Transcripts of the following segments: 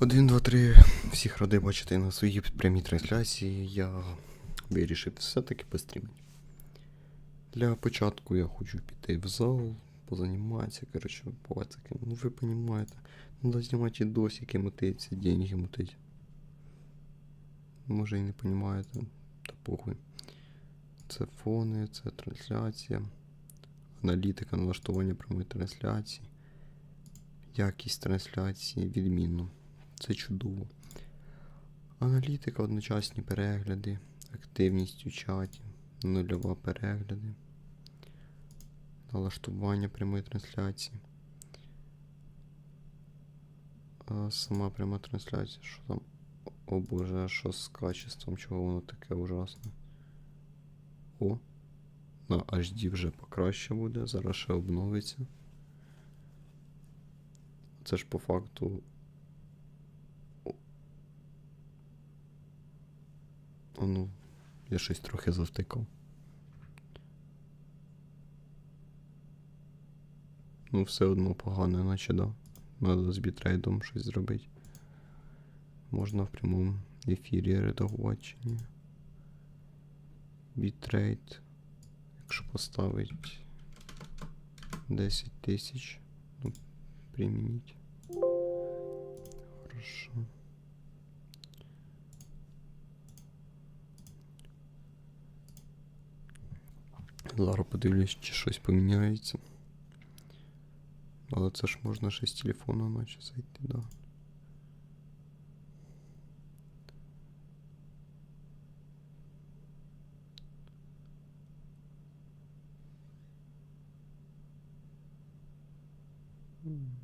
Один, два, три. Всіх радий бачити на своїй прямій трансляції. Я вирішив все-таки пострімити. Для початку я хочу піти в зал, позаніматися, коротше, пацики. Ну ви розумієте. Надо знімати відосики, мутиться, деньги мутить. Може і не розумієте, та похуй. Це фони, це трансляція, аналітика налаштування прямої трансляції, якість трансляції, відмінно. Це чудово. Аналітика, одночасні перегляди, активність у чаті, нульова перегляди, налаштування прямої трансляції. А сама пряма трансляція, що там? О боже, що з качеством, чого воно таке ужасне? О, на HD вже покраще буде, зараз ще обновиться. Це ж по факту. О, А ну, я щось трохи завтикав. Ну, все одно погано, наче да. Надо з бітрейдом щось зробити. Можна в прямому ефірі редагувати чи. Бітрейт. Якщо поставити 10 тисяч, ну, примініть. Хорошо. Зараз подивлюсь, чи щось поміняється. Але це ж можна ще з телефону наче зайти, да.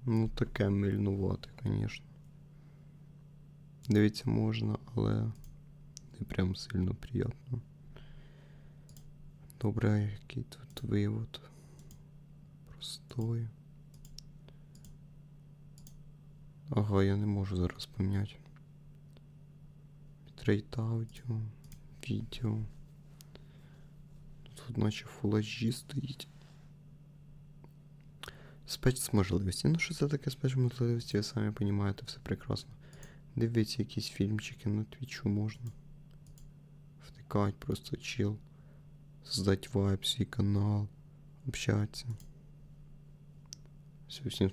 Ну, таке мильнувати, звісно. Дивіться, можна, але не прям сильно приємно. Добре, який тут вивод? Простой. Ага, я не можу зараз поміняти. Бітрейт аудіо, відео. Тут наче Full HD стоїть. Спецможливості. Ну, що це таке спецможливості, ви самі розумієте, все прекрасно. Дивіться якісь фільмчики на твічу можна. Втикать, просто чил. Создать вайб, свій канал, общаться. Все, всім